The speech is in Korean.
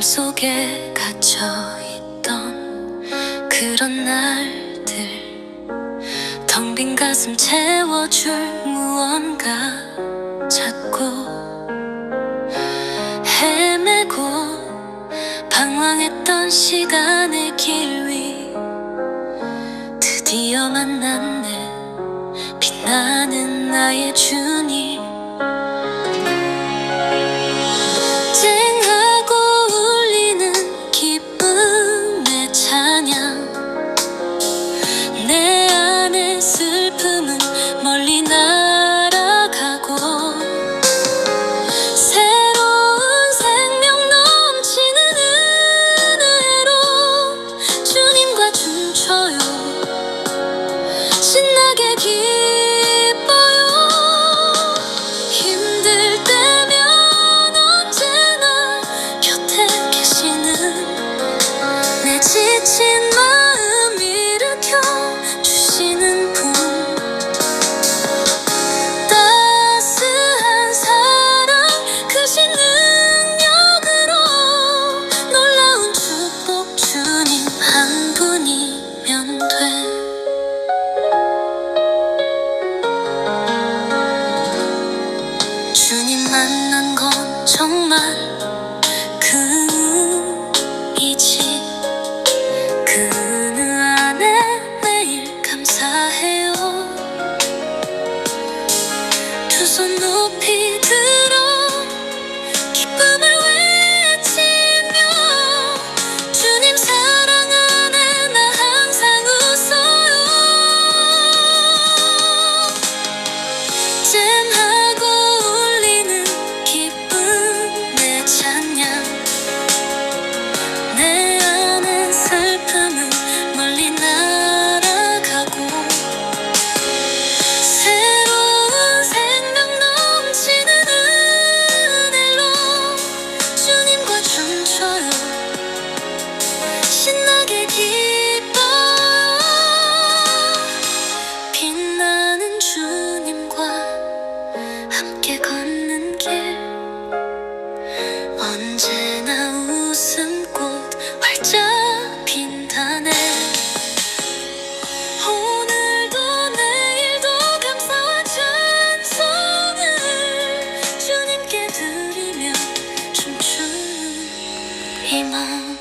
속에 갇혀 있던 그런 날들. 텅 빈 가슴 채워줄 무언가 찾고 헤매고 방황했던 시간의 길 위. 드디어 만났네. 빛나는 나의 주님 기뻐요. 힘들 때면 언제나 곁에 계시는 내 지친 만난 건 정말 함께 걷는 길. 언제나 웃음꽃 활짝 핀다네 오늘도 내일도 감사와 찬송을 주님께 드리며 춤추는 이맘